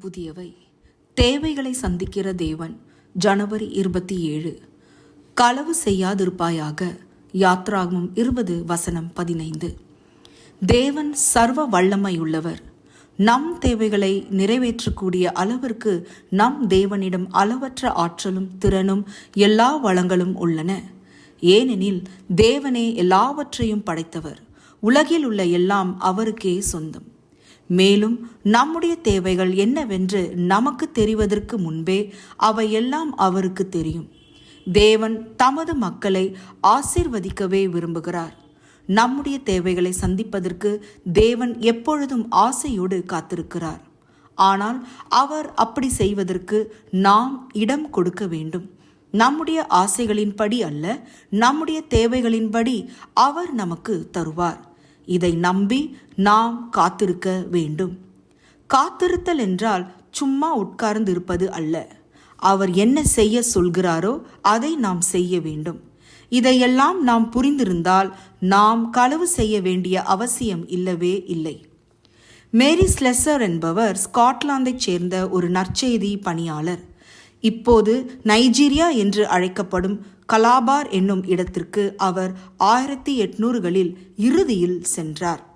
புதியவை. தேவைகளை சந்திக்கிற தேவன் ஜனவரி இருபத்தி ஏழு. களவு செய்யாதிருப்பாயாக யாத்ராகமம் இருபது வசனம் பதினைந்து. தேவன் சர்வ வல்லமையுள்ளவர். நம் தேவைகளை நிறைவேற்றக்கூடிய அளவிற்கு நம் தேவனிடம் அளவற்ற ஆற்றலும் திறனும் எல்லா வளங்களும் உள்ளன. ஏனெனில் தேவனே எல்லாவற்றையும் படைத்தவர். உலகில் உள்ள எல்லாம் அவருக்கே சொந்தம். மேலும் நம்முடைய தேவைகள் என்னவென்று நமக்கு தெரிவதற்கு முன்பே அவையெல்லாம் அவருக்கு தெரியும். தேவன் தமது மக்களை ஆசிர்வதிக்கவே விரும்புகிறார். நம்முடைய தேவைகளை சந்திப்பதற்கு தேவன் எப்பொழுதும் ஆசையோடு காத்திருக்கிறார். ஆனால் அவர் அப்படி செய்வதற்கு நாம் இடம் கொடுக்க வேண்டும். நம்முடைய ஆசைகளின்படி அல்ல நம்முடைய தேவைகளின்படி அவர் நமக்கு தருவார். இதை நம்பி நாம் காத்திருக்க வேண்டும். காத்திருத்தல் என்றால் சும்மா உட்கார்ந்து இருப்பது அல்ல. அவர் என்ன செய்ய சொல்கிறாரோ அதை நாம் செய்ய வேண்டும். இதையெல்லாம் நாம் புரிந்திருந்தால் நாம் களவு செய்ய வேண்டிய அவசியம் இல்லவே இல்லை. மேரி ஸ்லெசர் என்பவர் ஸ்காட்லாந்தைச் சேர்ந்த ஒரு நற்செய்தி பணியாளர். இப்போது நைஜீரியா என்று அழைக்கப்படும் கலாபார் என்னும் இடத்திற்கு அவர் ஆயிரத்தி எட்நூறுகளில் இறுதியில் சென்றார்.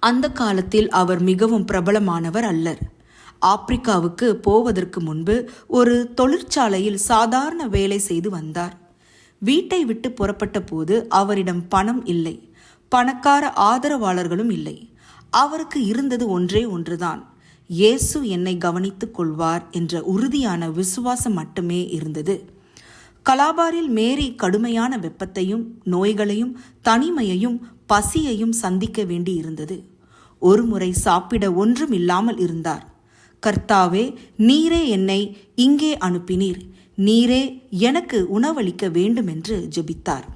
அந்த காலத்தில் அவர் மிகவும் பிரபலமானவர் அல்லர். ஆப்பிரிக்காவுக்கு போவதற்கு முன்பு ஒரு தொழிற்சாலையில் சாதாரண வேலை செய்து வந்தார். வீட்டை விட்டு புறப்பட்ட போது அவரிடம் பணம் இல்லை. பணக்கார ஆதரவாளர்களும் இல்லை. அவருக்கு இருந்தது ஒன்றே ஒன்றுதான். இயேசு என்னை கவனித்துக் கொள்வார் என்ற உறுதியான விசுவாசம் மட்டுமே இருந்தது. கலாபாரில் மேரி கடுமையான வெப்பத்தையும் நோய்களையும் தனிமையையும் பசியையும் சந்திக்க வேண்டி இருந்தது. ஒருமுறை சாப்பிட ஒன்றும் இல்லாமல் இருந்தார். கர்த்தாவே நீரே என்னை இங்கே அனுப்பினீர். நீரே எனக்கு உணவளிக்க வேண்டும் என்று ஜெபித்தார்.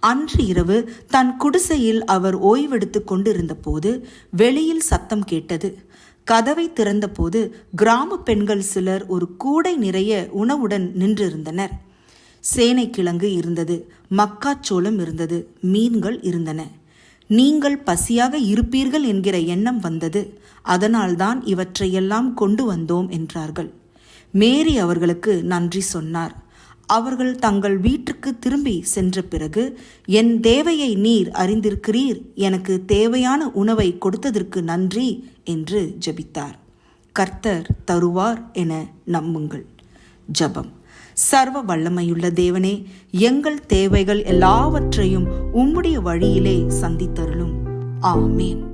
அன்று இரவு தன் குடிசையில் அவர் ஓய்வெடுத்து கொண்டிருந்த போது வெளியில் சத்தம் கேட்டது. கதவை திறந்தபோது கிராம பெண்கள் சிலர் ஒரு கூடை நிறைய உணவுடன் நின்றிருந்தனர். சேனைக்கிழங்கு இருந்தது மக்காச்சோளம் இருந்தது மீன்கள் இருந்தன. நீங்கள் பசியாக இருப்பீர்கள் என்கிற எண்ணம் வந்தது. அதனால்தான் இவற்றையெல்லாம் கொண்டு வந்தோம் என்றார்கள். மேரி அவர்களுக்கு நன்றி சொன்னார். அவர்கள் தங்கள் வீட்டுக்கு திரும்பி சென்ற பிறகு என் தேவையை நீர் அறிந்திருக்கிறீர். எனக்கு தேவையான உணவை கொடுத்ததற்கு நன்றி என்று ஜெபித்தார். கர்த்தர் தருவார் என நம்புங்கள். ஜபம். சர்வ வல்லமையுள்ள தேவனே எங்கள் தேவைகள் எல்லாவற்றையும் உம்முடைய வழியிலே சந்தித்தருளும். ஆமேன்.